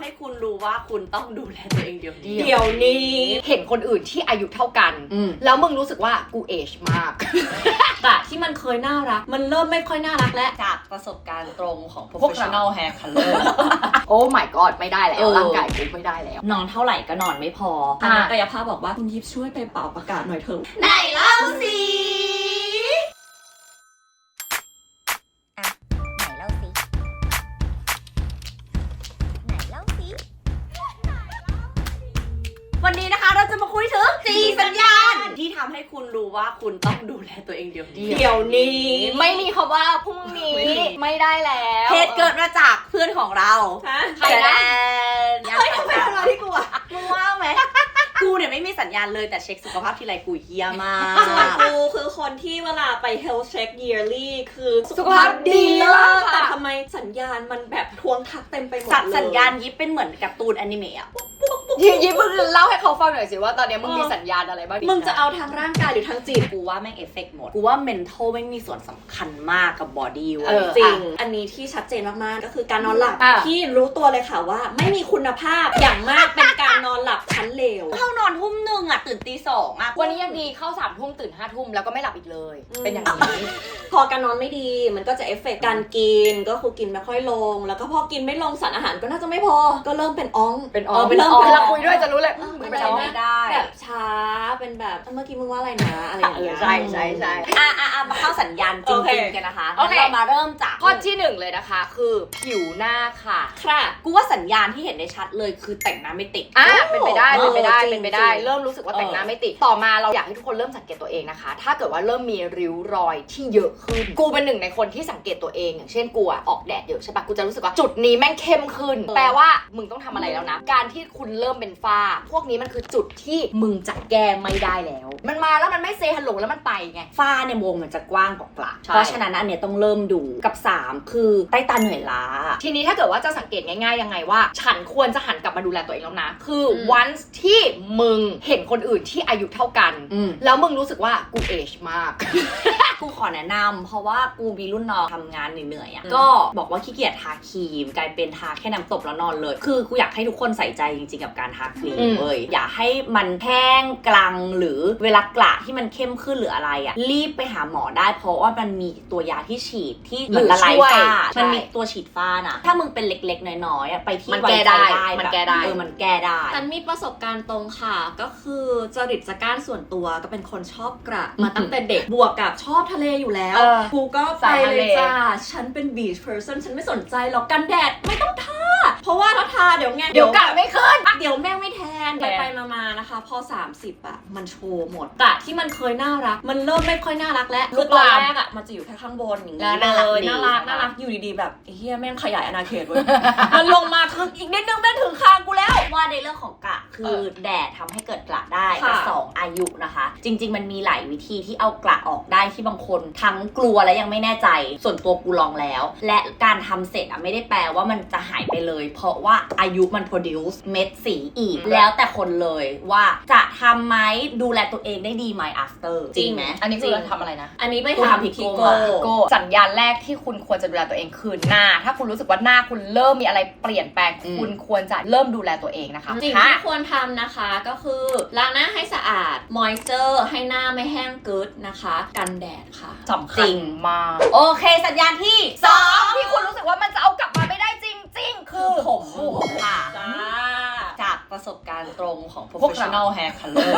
ำให้คุณรู้ว่าคุณต้องดูแลตัวเองเดี๋ยวนี้เดี๋ยวนี้เห็นคนอื่นที่อายุเท่ากัน อืม แล้วมึงรู้สึกว่ากูเอชมาก แต่ที่มันเคยน่ารัก มันเริ่มไม่ค่อยน่ารักแล้ว จากประสบการณ์ตรงของ professional hair color โอ้ my god ไม่ได้แล้เอวอร่างกายกูไม่ได้แล้ว นอนเท่าไหร่ก็นอนไม่พออันนั้นกายภาพบอกว่าคุณยิปช่วยไปเป่าประกาศหน่อยเถอะ ไหนเล่าสิ เราจะมาคุยถึงสี่สัญญาณ ที่ทำให้คุณรู้ว่าคุณต้องดูแลตัวเองเดี๋ยวนี้เดี๋ยวนี้ไม่มีคำว่าพรุ่งนี้ไม่มีไม่ได้แล้วเหตุเกิดมาจากเพื่อนของเราฮะใครนะเฮ้ยทำไมทำอะไรที่กูอะมึงว่างไหมกูเนี่ยไม่มีสัญญาณเลยแต่เช็คสุขภาพทีไรกูเฮียมาก ส่วนกูคือคนที่เวลาไป health check yearly คือสุขภาพดีเลิมากศค่ะแต่ทำไมสัญญาณมันแบบทวงทักเต็มไปหมดสัตว์เลยสัญญาณยิปเป็นเหมือนการ์ตูนแอนิเมะอะ ยิ้มยิ้มมึงเล่าให้เขาฟังหน่อยสิว่าตอนนี้มึงมีสัญญาณอะไรบ้างมึงจะเอาทางร่างกายหรือทางจิตกูว่าแม่งเอฟเฟกต์หมด กูว่า mental ไม่งมีส่วนสำคัญมากกับบอดี้เอเว้ยอจริงอะอันนี้ที่ชัดเจนมากๆก็คือการนอนหลับอะ ที่รู้ตัวเลยค่ะว่า ไม่มีคุณภาพอย่างมากเป็นการ ตื่นตีสองอะวันนี้ยังดีเข้าสามทุ่มตื่นห้าทุ่มแล้วก็ไม่หลับอีกเลย อืม เป็นอย่างนี้ พอการนอนไม่ดีมันก็จะเอฟเฟกต์การกินก็คือกินไม่ค่อยลง แล้วก็พอกินไม่ลงสารอาหารก็น่าจะไม่พอ ก็เริ่มเป็นอ้องเป็นอ๋อเออเป็นเริ่มอ๋อเป็นเวลาคุยด้วยจะรู้เลยอืมมึงมันเป็นจะอ๋อไม่ได้ แบบช้าเป็นแบบเมื่อกี้มึงว่าอะไรนะอะไรอย่างเงี้ยเออใช่ใช่ใช่ อะอะอะมาเข้าสัญญาณจโอเค ริงๆกันนะคะโอเคงั้นเรามาเริ่มจากข้อที่หนึ่งเลยนะคะ คือผิวหน้าค่ะ ค่ะ กูว่าสัญญาณที่เห็นได้ชัดเลยคือแต่งหน้าไม่ติด อะโอ้เป็นไปได้เป็นไปได้เออจริงเป็นไปได้จริงเริ่มรู้สึกว่าแต่งหน้าเออไม่ติด ต่อมาเราอยากให้ทุกคนเริ่มสังเกตตัวเองนะคะ ถ้าเกิดว่าเริ่มมีริ้วรอยที่เยอะขึ้น กูเป็นหนึ่งในคนที่สังเกตตัวเอง อย่างเช่นกูอะออกแดดเยอะใช่ปะกูจะรู้สึกว่าจุดนี้แม่งเข้มขึ้น แปลว่ามึงต้องทำอะไรแล้วนะ การที่คุณเริ่มเป็นฝ้า พวกนี้มันคือจุดที่มึงจะแก้ไม่ได้แล้ว มันมาแล้วมันไม่เซฮัลโหลแล้วมันไปไง ฝ้าในวงมันจะกว้างกว่ากระใช่ เพราะฉะนั้นอันเนี้ยต้องเริ่มดูกับ 3 คือใต้ตาเหนื่อยล้า ทีนี้ถ้าเกิดว่าจะสังเกตง่ายๆยังไงว่า ฉันควรจะหันกลับมาดูแลตัวเองแล้วนะ คืออ ม once ที่มึงเห็นคนอื่นที่อายุเท่ากันอืมแล้วมึงรู้สึกว่ากูเอชมาก กูขอแนะนำเพราะว่ากูมีรุ่นน้องทำงานเหนื่อยๆอะอืมก็บอกว่าขี้เกียจทาครีม กลายเป็นทาแค่น้ำตบแล้วนอนเลย คือกูอยากให้ทุกคนใส่ใจจริงๆกับการทาครีมเว้ยอย่าให้มันแห้งกลังหรือเวลากระที่มันเข้มขึ้นหรืออะไรอะรีบไปหาหมอได้ เพราะว่ามันมีตัวยาที่ฉีดที่เหมือนละลายฝ้ามันมีตัวฉีดฝ้านะถ้ามึงเป็นเล็กๆ น้อยๆอะไปที่มันไว้แก้ใจได้ได้มันแบบแก้ได้เออมันแก้ได้ฉันมีประสบการณ์ตรงค่ะ ก็คือจริตจักรานส่วนตัวก็เป็นคนชอบกระมาตั้งแต่เด็กบวกกับชอบทะเลอยู่แล้ว เออกูก็ไปสายทะเล เลยจ้า ฉันเป็น beach person ฉันไม่สนใจหรอกกันแดดไม่ต้องทาเพราะว่าถ้าทาเดี๋ยวไงเดี๋ยวกลับไม่ขึ้น เดี๋ยวแม่งไม่แท นแทไปนไปมามานะคะ พอ 30อะมันโชว์หมดกระที่มันเคยน่ารัก มันเริ่มไม่ค่อยน่ารักแล้วคือตอนแรกอะมันจะอยู่แค่ข้างบนอย่างนี้แล้วน่ารักเลยดีน่ารักน่ารักอยู่ดีๆแบบไอ้เฮียแม่งขยายอาณาเขตเว้ยมันลงมาคืออีกนิดนึงแม่งถึงคางกูแล้วว่าในเรื่องของกระคือเออแดดทำให้เกิดกระได้ค่ะกับสองอายุนะคะ จริง ๆ มันมีหลายวิธีที่เอากระออกได้ที่บางคนทั้งกลัวและยังไม่แน่ใจ ส่วนตัวกูลองแล้ว และการทำเสร็จอะไม่ได้แปลว่ามันจะหายไปเลย เพราะว่าอายุมัน produce เม็ดสีอีกแล้วแต่คนเลยว่าจะทำไหมดูแลตัวเองได้ดีไหม after จริงไหมอันนี้คือเราทำอะไรนะ อันนี้ไปกูทำทำพิพิโกโกมาโก้สัญญาณแรกที่คุณควรจะดูแลตัวเองคือหน้า ถ้าคุณรู้สึกว่าหน้าคุณเริ่มมีอะไรเปลี่ยนแปลงอืมคุณควรจะเริ่มดูแลตัวเองนะคะสิ่งค่ะที่ควรทำนะคะก็คือล้างหน้าให้สะอาดมอยเจอร์ให้หน้าไม่แห้งกึดนะคะ กันแดดค่ะสำคัญมากโอเค สัญญาณที่สองที่คุณรู้สึกว่ามันจะเอากลับมาไม่ได้จริง ๆ คือผมผมค่ะจ้าจาก ประสบการณ์ตรงของพวกเรา professional hair color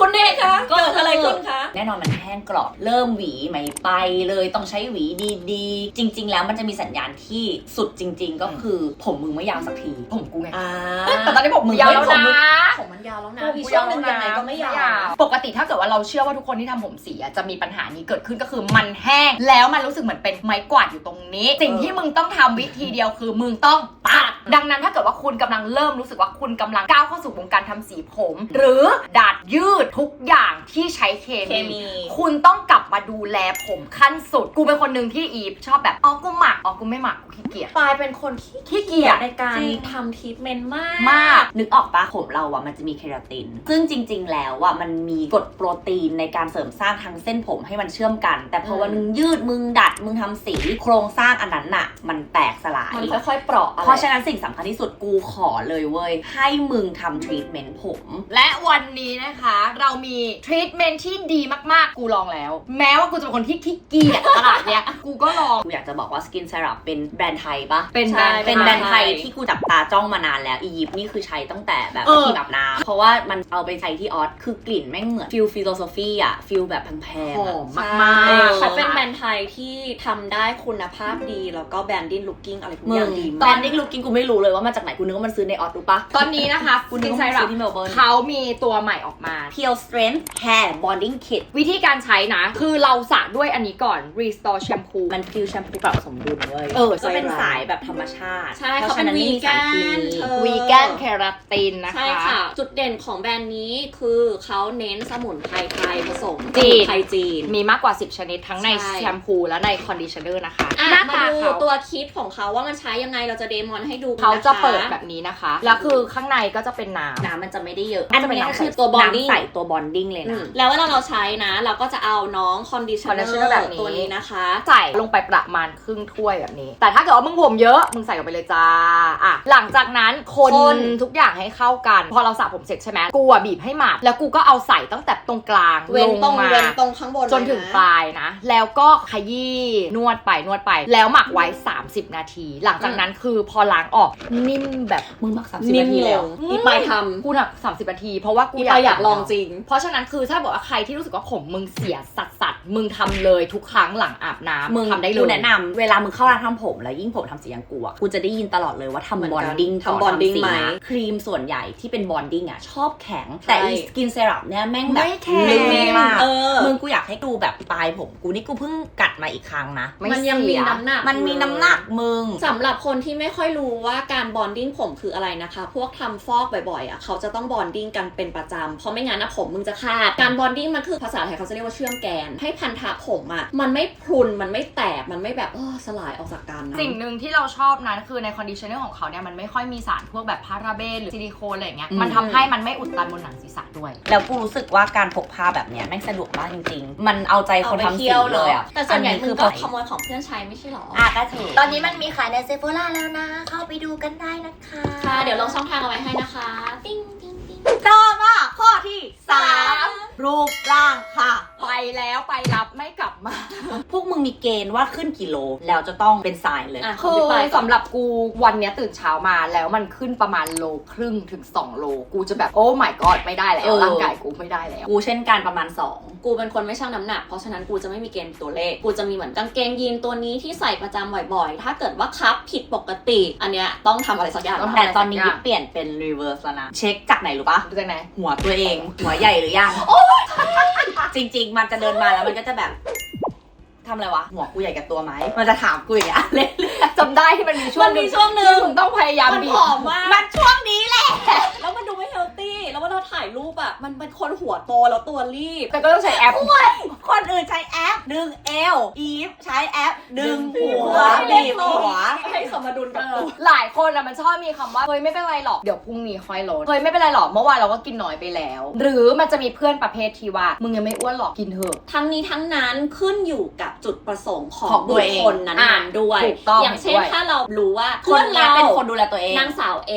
คุณเดชคะก็เกิดอะไรขึ้นคะ แน่นอนมันแห้งกรอบ เริ่มหวีไม่ไปเลยต้องใช้หวีดีๆ จริง ๆ แล้วมันจะมีสัญญาณที่สุดจริง ๆ ก็คือผมมึงไม่ยาวสักที ผมกูไงอ่าแต่ตอนนี้ผมมึงยาวแล้วนะผมมันยาวแล้วนะผมอีกช่วงหนึ่งยังไงก็ไม่ยาว ปกติถ้าเกิดว่าเราเชื่อว่าทุกคนที่ทำผมสีอะจะมีปัญหานี้เกิดขึ้นก็คือมันแห้ง แล้วมันรู้สึกเหมือนเป็นไม้กวาดอยู่ตรงนี้ สิ่งที่มึงต้องทำวิธีเดียวคือมึงต้องตัดดังนั้นถ้าเกิดว่าคุณกำลังเริ่มรู้สึกว่าคุณกำลังก้าวเข้าสู่วงการทำสีผม หรือดัดยืดทุกอย่างที่ใช้เคเคมี คุณต้องกลับมาดูแลผมขั้นสุด กูเป็นคนหนึ่งที่อีฟชอบแบบอ๋อกูหมักอ๋อกูไม่หมักกูขี้เกียจปายเป็นคนที่ขี้เกียจในการจริง ทำทรีทเมนต์มาก มาก นึกออกปะผมเราอะมันจะมีเคราติน ซึ่งจริง ๆ แล้วอะมันมีกรดโปรตีนในการเสริมสร้างทางเส้นผมให้มันเชื่อมกัน แต่พอวันนึงยืดมึงดัดมึงทำสี โครงสร้างอันนั้นน่ะ มันแตกสลาย มันค่อยๆเปราะอะไร เพราะฉะนั้นสิ่งสิ่งสำคัญที่สุดกูขอเลยเว้ย ให้มึงทำทรีทเมนต์ผม และวันนี้นะคะ เรามีทรีทเมนต์ที่ดีมากๆ กูลองแล้ว แม้ว่ากูจะเป็นคนที่ขี้เกียจขนาดเนี้ย กูก็ลอง กูอยากจะบอกว่า Skin Syrup เป็นแบรนด์ไทยปะเป็นแบรใช่นด์เป็นแบรนด์ไทยไทยที่กูจับตาจ้องมานานแล้วอียิปต์นี่คือใช้ตั้งแต่แบบเออครีมอาบน้ำเพราะว่ามันเอาไปใช้ที่ออสคือกลิ่นแม่งเหมือนฟิลฟิโลโซฟีอะฟิลแบบแพงหๆออะมมากใช่ๆเขาเป็นแบรนด์ไทยที่ทำได้คุณภาพดีแล้วก็แบรนดิ้งลุคกิ้งอะไรทุกอย่างดีตอมานกนี้ลูกกินกูไม่รู้เลยว่ามาจากไหนกูนึกว่ามันซื้อในออสรู้ปะตอนนี้นะคะกูคุณนึดิกนว่าไซมันรัซื้ปอที่เมลเบิร์นเขามีตัวใหม่ออกมา Peel Strength Hair Bonding Kit วิธีการใช้นะ คือเราสระด้วยอันนี้ก่อน Restore Shampoo มันฟิลแชมพูปรับสมดุลเว้ยเออก็เป็นใช่สายแบบธรรมชาติ ใช่พระเขาเป็นฉะไม่มีสารเคมี vegan เธอวีแกนเคราตินนะคะ ใช่ค่ะ จุดเด่นของแบรนด์นี้คือเขาเน้นสมุนไพรไทยผสมจีนไทยจีน มีมากกว่า 10 ชนิดทั้งในใช่แชมพูและในคอนดิชเนอร์นะคะอะหน้ามาตาดูเขาตัวคิดของเขาว่ามันใช้ยังไงเราจะเดมอนให้ดูเขาจะนคเปิดแบบนี้นะคะ แล้วคือข้างในก็จะเป็นน้ำ น้ำมันจะไม่ได้เยอะอันนี้จะเป็คือตัว bonding น้ำใส่ตัว bonding เลยอืนะมแล้วเวลาเราใช้นะ เราก็จะเอาน้องคอนดิชเนอ conditioner แบบร์นี้ตัวนี้นะคะ ใส่ลงไปประมาณครึ่งถ้วยแบบนี้ แต่ถ้าเกิดว่ามึงผมเยอะ มึงใส่ลงไปเลยจ้า อะ หลังจากนั้นคนคนทุกอย่างให้เข้ากัน พอเราสระผมเสร็จใช่ไหมกูอะบีบให้หมาด แล้วกูก็เอาใส่ตั้งแต่ตรงกลางเว้นตรงลมาเว้นตรงข้างบนจนถึงปลายนะ แล้วก็ขยี้นวดไปนวดไป แล้วหมักไว้ 30 นาที หลังจากนั้นคือพอล้างออกนิ่มแบบมึงมักสามสิบนิ่นามทีลแล้วงอีปลายทำกูหนัก30นาที เพราะว่ากูอีปลายอยากลองจริง เพราะฉะนั้นคือถ้าบอกว่าใครที่รู้สึกว่าผมมึงเสียสัดสัดๆมึงทำเลยทุกครั้งหลังอาบน้ำมึงทำได้เลกูยแนะนำเวลามึงเข้าร้านทำผม แล้วยิ่งผมทำสีอย่างกูอะกูจะได้ยินตลอดเลยว่าเหมือนทำบกัอนนดิ้งทำ bonding สีไหมนะครีมส่วนใหญ่ที่เป็นบอนดิ้งอะชอบแข็ง แต่ใช่อีสกินเซรั่มเนี่ยแม่งแบบไม่แข็งลื่นมากเออมึงกูอยากให้ดูแบบปลายผมกูนี่กูเพิ่งกัดมาอีกครั้งนะไม่มันยังมีเสีน้ำหนักมันมีน้ำหนักมึงสำหรับคนที่ไม่ค่อยรู้ว่าการบอนดิ้งผมคืออะไรนะคะ พวกทำฟอกบ่อยๆอะเขาจะต้องบอนดิ้งกันเป็นประจำเพราะไม่งั้นนะผมมึงจะขาดการบอนดิ้งมันคือภาษาไทยเขาจะเรียกว่าเชื่อมแกน ให้พันธะผมอะมันไม่พรุนมันไม่แตกมันไม่แบบเออสลายออกจากกันนะสิ่งหนึ่งที่เราชอบนะคือในคอนดิชเนอร์ของเขาเนี่ยมันไม่ค่อยมีสารพวกแบบพาราเบนหรือซิลิโคนอะไรอย่างเงี้ยอืมมันทำให้มันไม่อุดตันบนหนังศีรษะด้วย แล้วกูรู้สึกว่าการพกพาแบบเนี้ยแม่งสะดวกมากจริง ๆ มันเอาใจคนทำสีเลยอะแต่ส่วนใหญ่อัมึงพก็อขโมยของเพื่อนใช้ไม่ใช่หรออะก็ถือตอนนี้มันมีขายในเซฟ h ล่าแล้วนะ เข้าไปดูกันได้นะคะค่ะเดี๋ยวลงช่องทางเอาไว้ให้นะคะ ติ้งติ้งติ้งต่อมาข้อที่สามรูปร่างค่ะ ไปแล้วไปรับไม่กลับมา พวกมึงมีเกณฑ์ว่าขึ้นกี่โล แล้วจะต้องเป็นทรายเลยอะคือพี่ปายก่อน สำหรับกูวันเนี้ยตื่นเช้ามาแล้วมันขึ้นประมาณโลครึ่งถึง 2 โล กูจะแบบโอ้ my god ไม่ได้แล้เอวอร่างกายกูไม่ได้แล้ว กูเช่นกันประมาณ กูเป็นคนไม่ชั่งน้ำหนัก เพราะฉะนั้นกูจะไม่มีเกณฑ์ตัวเลข กูจะมีเหมือนกางเกงยีนตัวนี้ที่ใส่ประจำบ่อยๆ ถ้าเกิดว่าคับผิดปกติ อันเนี้ยต้องทำอะไรสักอย่างต้อง2ทำแต่ตอนนี้ยิปเปลี่ยนเป็น reverse แล้วนะ เช็คจากไหนรู้ปะดูจากไหน หัวตัวเอง หัวใหญ่หรือยังจริง ๆ มันจะเดินมาแล้วมันก็จะแบบทำอะไรวะ หัวกูใหญ่กับตัวไหม มันจะถามกูอย่างเงี้ยเล่นจำได้ที่มันมีช่วงมันมีช่วงหนึ่งที่มึงต้องพยายามมันบีผบ มันเป็นคนหัวโตแล้วตัวรีบ แต่ก็ต้องใช้แอป คนอื่นใช้แอปดึงเอวอีฟใช้แอปดึงหัวเรีบียบบหัว ให้สมดุลกับตัวหลายคนอะมันชอบมีคำว่าเฮ้ยไม่เป็นไรหรอกเดี๋ยวพรุ่งนี้ค่อยลดเฮ้ยไม่เป็นไรหรอกเมื่อวานเราก็กินน้อยไปแล้ว หรือมันจะมีเพื่อนประเภทที่ว่า มึงยังไม่อ้วนหรอกกินเถอะ ทั้งนี้ทั้งนั้นขึ้นอยู่กับจุดประสงค์ของของตับุวคเองคลนั้นๆด้วย ถูกต้องอย่างเช่นด้วย ถ้าเรารู้ว่าคเพื่อนนเนี้ยเราเป็นคนดูแลตัวเอง นางสาวเอ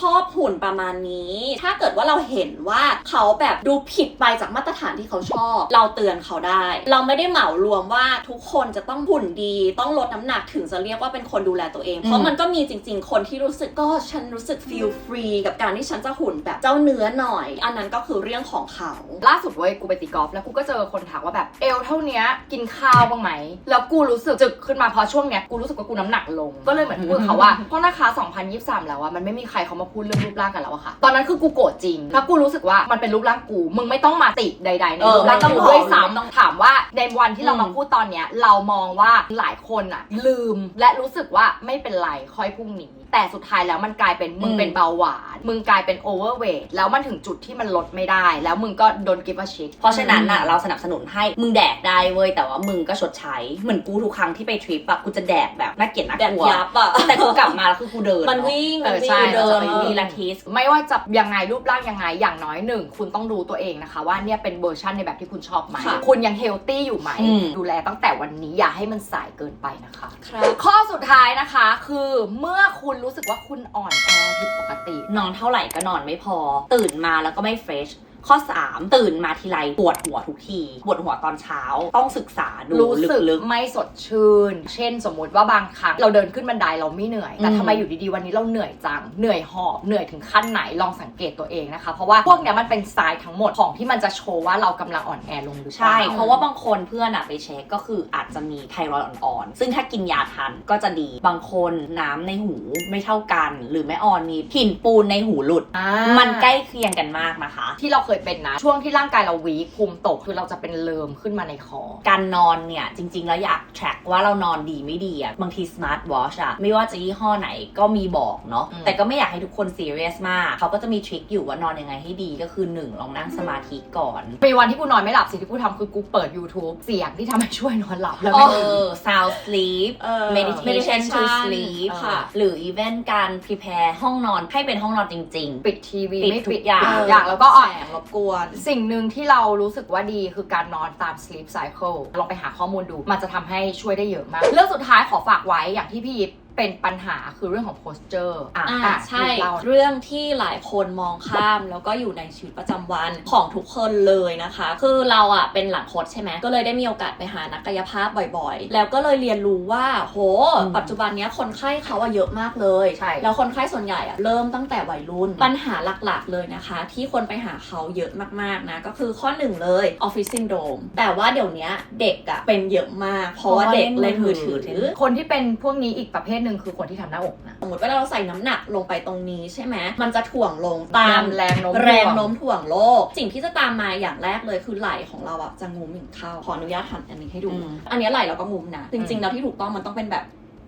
ชอบหุ่นประมาณนี้ ถ้าเกิดว่าเราเห็นว่าเขาแบบดูผิดไปจากมาตรฐานที่เขาชอบ เราเตือนเขาได้เราไม่ได้เหมารวมว่าทุกคนจะต้องหุ่นดี ต้องลดน้ำหนักถึงจะเรียกว่าเป็นคนดูแลตัวเอง เพราะมันก็มีจริง ๆ คนที่รู้สึกก็ฉันรู้สึก feel free กับการที่ฉันจะหุ่นแบบเจ้าเนื้อหน่อย อันนั้นก็คือเรื่องของเขา ล่าสุดเว้ยกูไปตีกอล์ฟแล้วกูก็เจอคนถามว่าแบบเอวเท่าเนี้ยกินข้าวบ้างไหมแล้วกูรู้สึกจึกขึ้นมาเพราะช่วงเนี้ยกูรู้สึกว่ากูน้ำหนักลง ก็เลยเหมือนพูดกับเขาว่าเพราะนะคะ2023 แล้วอะมันไม่มีใครเขามาพูดเรื่องรูปร่างกันแล้วอะค่ะ ตอนนั้นคือกูโกรธจริงถ้ากูรู้สึกว่ามันเป็นรูปร่างกู มึงไม่ต้องมาติใดๆในเออรูปร่างไม่ต้องกูบอกด้วยไม่ต้องซ้ำถามว่าในวันที่เรามาอืมพูดตอนเนี้ย เรามองว่าหลายคนอะลืมและรู้สึกว่าไม่เป็นไรค่อยพรุ่งนี้ แต่สุดท้ายแล้วมันกลายเป็นมึงอืมเป็นเบาหวาน มึงกลายเป็นโอเวอร์เวทแล้วมันถึงจุดที่มันลดไม่ได้ แล้วมึงก็โดนกิฟต์ชิเพราะฉะนั้นน่ะเราสนับสนุนให้มึงแดกได้เว้ยแต่ว่ามึงก็ชดใช้ เหมือนกูทุกครั้งที่ไปทริปอะกูจะแดกแบบน่าเกลียดน่าแบบกลัวยับอะแต่กูกลับมาแล้วคือกูเดิน มันเอะวิ่งเอมันอวิ่ใช่งเดินเออมีลาทิสไม่ว่าจะยังไงรูปร่างยังไงอย่างน้อยหนึ่งคุณต้องรู้ตัวเองนะคะว่าเนี่ยเป็นเวอร์ชันในแบบที่คุณชอบไหมค่ะคุณยังเฮลตี้อยู่ไหมอืมดูแลตั้งแต่วันนี้อย่าให้มันสายเกินไปนะคะครับข้อสุดท้ายนะคะคือเมื่อคุณรู้สึกว่าคุณอ่อนแอผิดปกติ นอนเท่าไหร่ก็นอนไม่พอ ตื่นมาแล้วก็ไม่เฟรช ข้อ 3 ตื่นมาทีไรปวดหัวทุกที ปวดหัวตอนเช้า ต้องศึกษาดูรู้สึกลึกไม่สดชื่น เช่น สมมุติว่าบางครั้งเราเดินขึ้นบันไดเราไม่เหนื่อย แต่อืมทำไมอยู่ดีๆวันนี้เราเหนื่อยจัง เหนื่อยหอบ เหนื่อยถึงขั้นไหน ลองสังเกตตัวเองนะคะ เพราะว่าพวกเนี้ยมันเป็นทรายทั้งหมดของที่มันจะโชว์ว่าเรากำลังอ่อนแอลงหรือๆเปล่าใช่ เพราะว่าบางคนเพื่อนอะไปเช็คก็คืออาจจะมีไทรอยด์อ่อนๆ ซึ่งถ้ากินยาทันก็จะดี บางคนน้ำในหูไม่เท่ากัน หรือแม่ออนมีผิ่นปูนในหูหลุดอ่ามันใกล้เคียงกันมากนะคะ ที่เราเคยเป็นนะ ช่วงที่ร่างกายเราวีคภูมิตกคือเราจะเป็นเลิมขึ้นมาในคอ การนอนเนี่ย จริง ๆ แล้วอยาก track ว่าเรานอนดีไม่ดีอะบางที smart watch อะไม่ว่าจะยี่ห้อไหนก็มีบอกเนาะ อืม แต่ก็ไม่อยากให้ทุกคน serious มาก เขาก็จะมีทริคอยู่ว่านอนยังไงให้ดีก็คือ 1 ลองนั่งสมาธิก่อน มีวันที่กูนอนไม่หลับสิ่งที่กูทำคือกูเปิด YouTube เสียงที่ทำให้ช่วยนอนหลับแล้วเอไม่อ sound sleep เออ meditation to sleep ค่ะ หรือ even การ prepare ห้องนอนให้เป็นห้องนอนจริงปิดทีวีปิดไม่ทุปิดกอย่างทุกอย่างแล้วก็อ่อนแสงรบกวน สิ่งหนึ่งที่เรารู้สึกว่าดีคือการนอนตาม sleep cycle ลองไปหาข้อมูลดู มันจะทำให้ช่วยได้เยอะมาก เรื่องสุดท้ายขอฝากไว้อย่างที่พี่ยิป เป็นปัญหาคือเรื่องของ posture อะอ่าอะใช่เราเรื่องที่หลายคนมองข้ามแล้วก็อยู่ในชีวิตประจำวันของทุกคนเลยนะคะ คือเราอะเป็นหลังโคดใช่ไหมก็เลยได้มีโอกาสไปหานักกายภาพบ่อยๆ แล้วก็เลยเรียนรู้ว่าโห อืมปัจจุบันเนี้ยคนไข้เขาอะเยอะมากเลยใช่ แล้วคนไข้ส่วนใหญ่อะเริ่มตั้งแต่วัยรุ่นปัญหาหลักๆเลยนะคะ ที่คนไปหาเขาเยอะมากๆนะก็คือข้อหนึ่งเลยออฟฟิศซินโดรมแต่ว่าเดี๋ยวเนี้ยเด็กอะเป็นเยอะมากเพราะว่าเด็กเล่นมือถือ คนที่เป็นพวกนี้อีกประเภทหนึ่งคือคนที่ทำหน้าอกนะสมมติว่าเราใส่น้ำหนักลงไปตรงนี้ใช่ไหมมันจะถ่วงลงตามแรงโน้มถ่วงแรงโน้มถ่วงโลก สิ่งที่จะตามมาอย่างแรกเลยคือไหล่ของเราอะจะงุ้มหนึ่งเข้าขออนุญาตหันอันนี้ให้ดูอืมอันนี้ไหล่เราก็งุ้มนะ จริงๆแล้วที่ถูกต้องมันต้องเป็นแบบ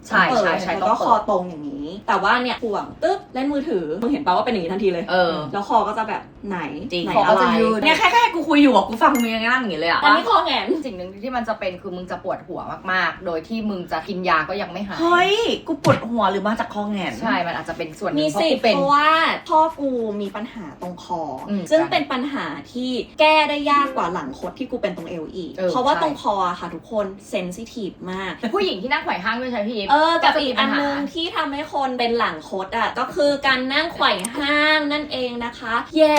ใช่เปิดใช่ใช่แล้วต้ก็องคเปิอดตรงอย่างนี้ แต่ว่าเนี่ยถ่วงตึ๊บเล่นมือถือมึงเห็นปะว่าเป็นอย่างนี้ทันทีเลยเออแล้วคอก็จะแบบไหนจริงไหนคอก็อะไรจะยืดเนี่ยแค่แค่กูคุยอยู่อะกูฟังมึงยังนั่งอย่างนี้เลยอะอันนี้คอแหงนสิ่งหนึ่งที่มันจะเป็นคือมึงจะปวดหัวมากๆ โดยที่มึงจะกินยาก็ยังไม่หายเฮ้ยกูปวดหัวหรือมาจากคอแงนใช่มันอาจจะเป็นส่วนหมีนึ่งเพราะสิทกูธิ์เป็นเพราะว่าพ่อกูมีปัญหาตรงคออมซึ่งเป็นปัญหาที่แก้ได้ยากกว่าหลังคดที่กูเป็นตรงเอวอีกเออเพราะว่าใช่ตรงคออะค่ะทุกคนเซนซิทีฟมากผู้หญิงที่นั่งไขว่ห้างด้วยใช่ไหมพี่ยิปเออกับจะอีมีกปัอัญนหานึงที่ทำให้คนเป็นหลังคดอะก็คือการนั่งไขว่ห้างนั่นเองนะคะ แย่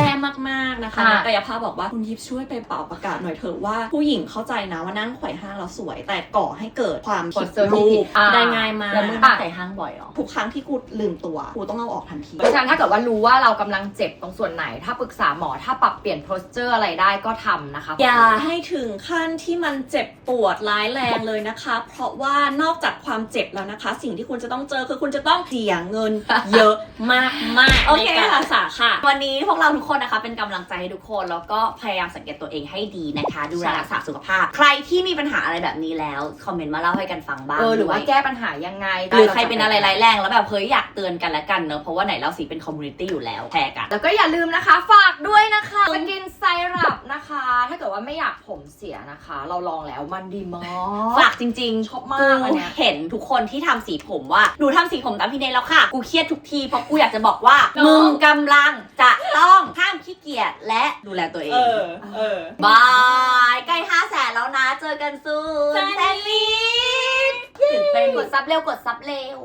มากๆนะคะค่ะนักกายภาพบอกว่าคุณยิปช่วยไปเป่าประกาศหน่อยเถอะว่าผู้หญิงเข้าใจนะว่านั่งไขว่ห้างแล้วสวย แต่ก่อให้เกิดความผิด Posture รูที่ผิปดอ่าได้ง่ายมากแล้วมึงนั่งใส่ห้างบ่อยเหรอทุกครั้งที่กูลืมตัวกูต้องเอาออกทันทีเพราะฉะนั้นถ้าเกิดว่ารู้ว่าเรากำลังเจ็บตรงส่วนไหน ถ้าปรึกษาหมอถ้าปรับเปลี่ยน posture อะไรได้ก็ทำนะคะอย่าให้ถึงขั้นที่มันเจ็บปวดร้ายแรงเลยนะคะ เพราะว่านอกจากความเจ็บแล้วนะคะ สิ่งที่คุณจะต้องเจอคือคุณจะต้องเสียเงินเยอะมากมากๆโอในเคการรักษาค่ะ วันนี้พวกเราทุกคนนะคะ เป็นกำลังใจให้ทุกคนแล้วก็พยายามสังเกตตัวเองให้ดีนะคะ ดูแลรักษาสุขภาพ ใครที่มีปัญหาอะไรแบบนี้แล้วคอมเมนต์มาเล่าให้กันฟังบ้างเออหรือว่าด้วยแก้ปัญหายังไงหรือใครเป็นอะไรร้ายแรงแล้วแบบเฮ้ยอยากเตือนกันและกันเนอะเพราะว่าไหนเล่าสีเป็นคอมมูนิตี้อยู่แล้วแชร์กันแล้วก็อย่าลืมนะคะ ฝากด้วยนะคะสกินไซรัปนะคะ ถ้าเกิดว่าไม่อยากผมเสียนะคะ เราลองแล้วมันดีมากฝากจริงๆชอบมากอันเนี้ยเห็นทุกคนที่ทำสีผมว่าหนูทำสีผมตามพี่เนยแล้วค่ะ กูเครียดทุกทีเพราะกูอยากจะบอกว่าเนอะมึงกำลังจะต้องห้ามขี้เกียจและดูแลตัวเองเออบายใกล้ห้าแสนแล้วนะ เจอกันซูนแซนด์วิชตื่นเต้นกดซับเร็วกดซับเร็ว